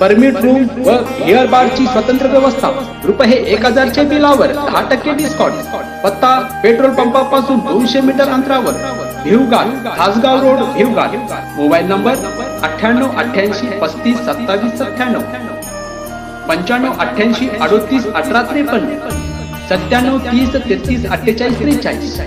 Permit room व हिअर बारची स्वतंत्र व्यवस्था. रुपये एक हजारच्या बिलावर दहा टक्के डिस्काउंट पत्ता पेट्रोल पंपापासून दोनशे मीटर अंतरावर. Bhivgaon Khasgaon road Bhivgaon mobile number अठ्ठ्याण्णव अठ्ठ्याऐंशी पस्तीस सत्तावीस सत्त्याण्णव. पंच्याण्णव अठ्ठ्याऐंशी अडोतीस अठरा त्रेपन्न. सत्त्याण्णव तीस तेहतीस अठ्ठेचाळीस त्रेचाळीस.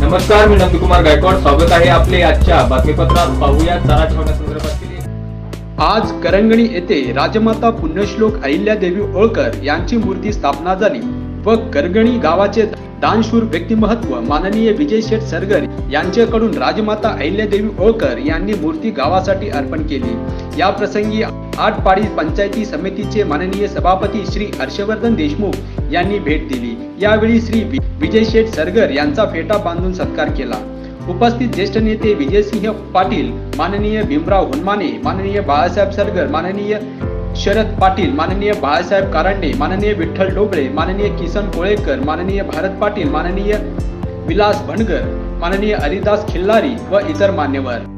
नमस्कार मी नंदकुमार गायकवाड. स्वागत आहे आपले आजच्या बातमीपत्रात. पाहूया चारा छावण्यासंदर्भातील आज करंगणी येथे राजमाता पुण्यश्लोक अहिल्यादेवी होळकर यांची मूर्ती स्थापना झाली व करगणी गावाचे दानशूर व्यक्तिमत्व माननीय विजय शेठ सरगर यांच्याकडून राजमाता अहिल्यादेवी होळकर यांनी मूर्ती गावासाठी अर्पण केली. या प्रसंगी आठपाडी पंचायती समितीचे माननीय सभापती श्री हर्षवर्धन देशमुख यांनी भेट दिली. यावेळी श्री विजय शेठ सरगर यांचा फेटा बांधून सत्कार केला. उपस्थित ज्येष्ठ नेते विजयसिंह पाटील माननीय भीमराव हुनमाने माननीय बाळासाहेब सरगर माननीय शरद पाटील माननीय बाळासाहेब कारंडे माननीय विठ्ठल डोबळे माननीय किसन कोळेकर माननीय भारत पाटील माननीय विलास भणगर माननीय हरिदास खिल्लारी व इतर मान्यवर.